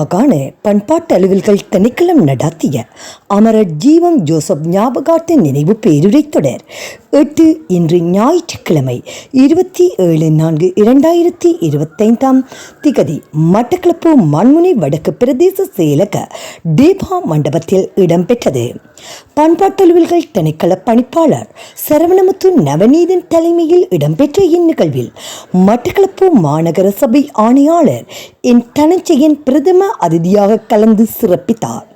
மாகாண பண்பாட்டு அலுவல்கள் திணைக்களம் நடாத்திய அமரர் ஜீவம் ஜோசப் ஞாபகார்த்த நினைவு பேருரை தொடர். எட்டு இன்று ஞாயிற்றுக்கிழமை இருபத்தி ஏழு நான்கு இரண்டாயிரத்தி இருபத்தைந்தாம் திகதி மட்டக்களப்பு மண்முனை வடக்கு பிரதேச செயலக தீபா மண்டபத்தில் இடம்பெற்றது. பண்பாட்டலுவல்கள் திணைக்கள பணிப்பாளர் சரவணமுத்து நவநீதன் தலைமையில் இடம்பெற்ற இந்நிகழ்வில் மட்டக்களப்பு மாநகர சபை ஆணையாளர் என் தனஞ்செயன் பிரதம அதிதியாக கலந்து சிறப்பித்தார்.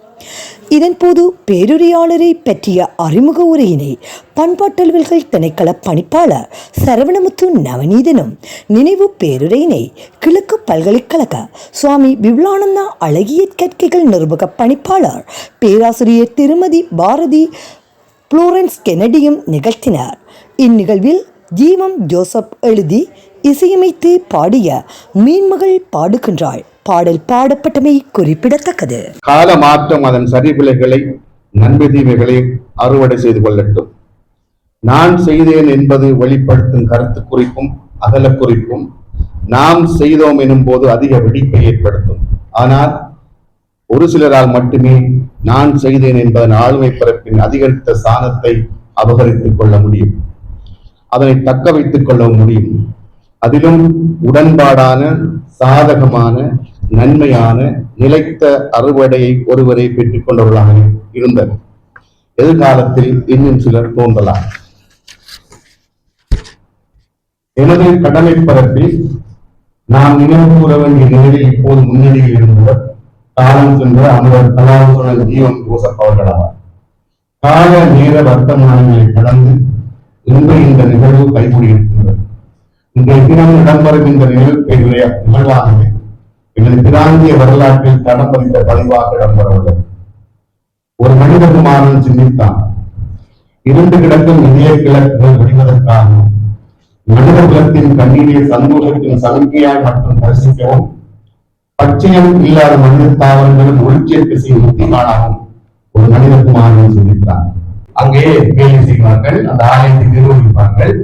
இதன்போது பேருரையாளரை பற்றிய அறிமுக உரையினை பண்பாட்டலுவல்கள் திணைக்கள பணிப்பாளர் சரவணமுத்து நவநீதனும் நினைவு பேருரையினை கிழக்கு பல்கலைக்கழக சுவாமி விபுலானந்தா அழகிய கற்கைகள் நிர்வாக பணிப்பாளர் பேராசிரியர் திருமதி பாரதி புளோரன்ஸ் கெனடியும் நிகழ்த்தினார். இந்நிகழ்வில் ஜீவம் ஜோசப் எழுதி இசையமைத்து பாடிய மீன்மகள் பாடுகின்றாள். பாடல் பாடப்பட்டமை குறிப்பிடத்தக்கது. கால மாற்றம் அதன் சரிபிழைகளை நன்மை தீமைகளை அறுவடை செய்து கொள்ளட்டும். நான் செய்தேன் என்பது வெளிப்படுத்தும் கருத்து குறிப்பும் அகல குறிப்பும் நாம் செய்தோம் எனும் போது அதிக வெடிப்பை ஏற்படுத்தும். ஆனால் ஒரு சிலரால் மட்டுமே நான் செய்தேன் என்பதன் ஆளுமை பரப்பின் அதிகரித்த சாணத்தை அபகரித்துக் கொள்ள முடியும். அதனை தக்க வைத்துக் கொள்ள முடியும். அதிலும் உடன்பாடான சாதகமான நன்மையான நிலைத்த அறுவடையை ஒருவரை பெற்றுக் கொண்டவர்களாக இருந்தனர். எதிர்காலத்தில் இன்னும் சிலர் தோன்றலாம். எனது கடமை பரப்பில் நாம் நினைவு கூற வேண்டிய நிலையில் இப்போது முன்னணியில் இருந்தவர் காலம் சென்ற அமரர் கலாசுரன் ஜீவன் ஜோசப் அவர்களாவார் கால நேர வர்த்தமானங்களை கடந்து இன்று இந்த நிகழ்வு கைகூடியிருக்கின்றது இன்றைய தினம் இடம்பெறும் இந்த நிகழ்வு நிகழ்வாகவே எனது பிராந்திய வரலாற்றில் தடம் பதித்த பதிவாக இடம்பெறவுள்ளது. ஒரு மனித குமாரன் சிந்தித்தான் இரண்டு கிடக்கும் இதய கிழக்குகள் விடுவதற்காக மனித குலத்தின் கண்ணீரை சந்தோஷத்தின் சமிக்கையாய் மட்டும் தரிசிக்கவும் பச்சையம் இல்லாத மனித தாவரங்களும் ஒளிச்சேர்க்கை செய்யும் முத்திமானாகவும் ஒரு மனித குமாரன் சிந்தித்தான் அங்கே வேலை செய்வார்கள் அந்த ஆலயத்தை நிர்வகிப்பார்கள்.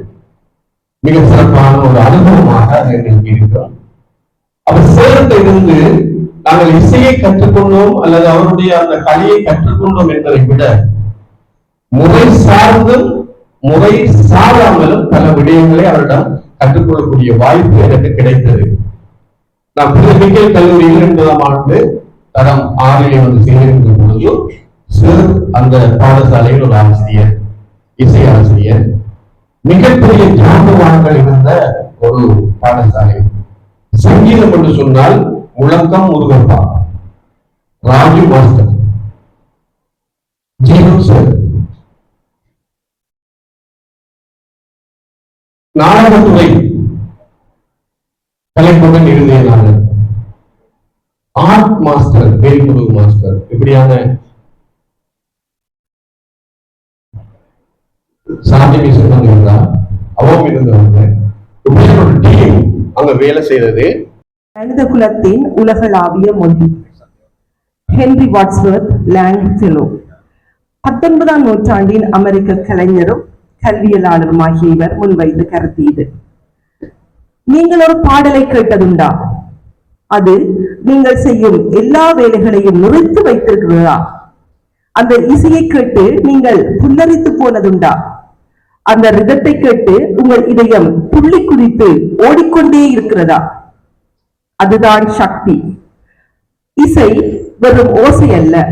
மிக சிறப்பான ஒரு அனுபவமாக எங்களுக்கு இருக்கிறோம் அவர் இருந்து நாங்கள் இசையை கற்றுக்கொண்டோம் அல்லது அவருடைய அந்த கலையை கற்றுக்கொண்டோம் என்பதை விட முறை சார்ந்தும் முறை சாராமலும் பல விடயங்களை அவரிடம் கற்றுக்கொள்ளக்கூடிய வாய்ப்பு எனக்கு கிடைத்தது. நான் புதுமிக்கல் கல்லூரியில் என்பதாம் ஆண்டு தரம் ஆறிலே வந்து சேர்ந்த பொழுது சிறு அந்த பாடசாலையில் ஒரு ஆசிரியர் இசை ஆசிரியர் மிகப்பெரிய ஜாம்பவான்கள் இருந்த ஒரு பாடசாலை. சங்கீதம் என்று சொன்னால் முழக்கம் முருகப்பா ராஜு மாஸ்டர். ஜீவன் சார். நாடகத்துறை. கலைப்புடன் எழுதிய நாடகம். ஆர்ட் மாஸ்டர் வேல்முருகு மாஸ்டர் இப்படியான சாந்தி மிஷன் அங்க இருந்தா அவங்க இருந்தவங்க இப்படியான ஒரு டீம் அங்க வேலை செய்தது? மனித குலத்தின் உலகளாவிய மொழி. Henry Wadsworth Longfellow. பத்தொன்பதாம் நூற்றாண்டின் அமெரிக்க கலைஞரும் கல்வியலாளருமாகிய இவர் முன்வைத்த கருத்து இது. நீங்கள் ஒரு பாடலை கேட்டதுண்டா? அது நீங்கள் செய்யும் எல்லா வேலைகளையும் நிறுத்தி வைத்திருக்கிறதா? அந்த இசையை கேட்டு நீங்கள் புல்லரித்து போனதுண்டா? அந்த ரிதத்தை கேட்டு உங்கள் இதயம் புள்ளி குதித்து ஓடிக்கொண்டே இருக்கிறதா? அதுதான் சக்தி. இசை வெறும் ஓசை அல்ல.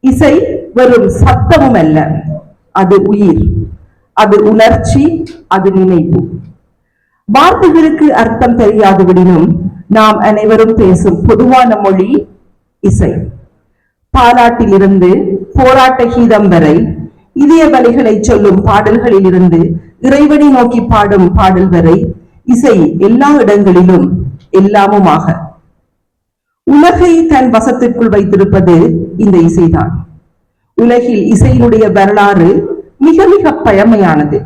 இசை வெறும் சத்தமும் அல்ல. அது உயிர். அது உணர்ச்சி அது நினைவு வார்த்தைகளுக்கு அர்த்தம் தெரியாதவிடனும் நாம் அனைவரும் பேசும் பொதுவான மொழி இசை. பாராட்டிலிருந்து போராட்ட கீதம் வரை இதய வலிகளை சொல்லும் பாடல்களில் இருந்து இறைவனை நோக்கி பாடும் பாடல் வரை இசை எல்லா இடங்களிலும் எல்லாமுமாக. உலகை தன் வசத்திற்குள் வைத்திருப்பது இந்த இசைதான். உலகில் இசையினுடைய வரலாறு மிக மிக பழமையானது.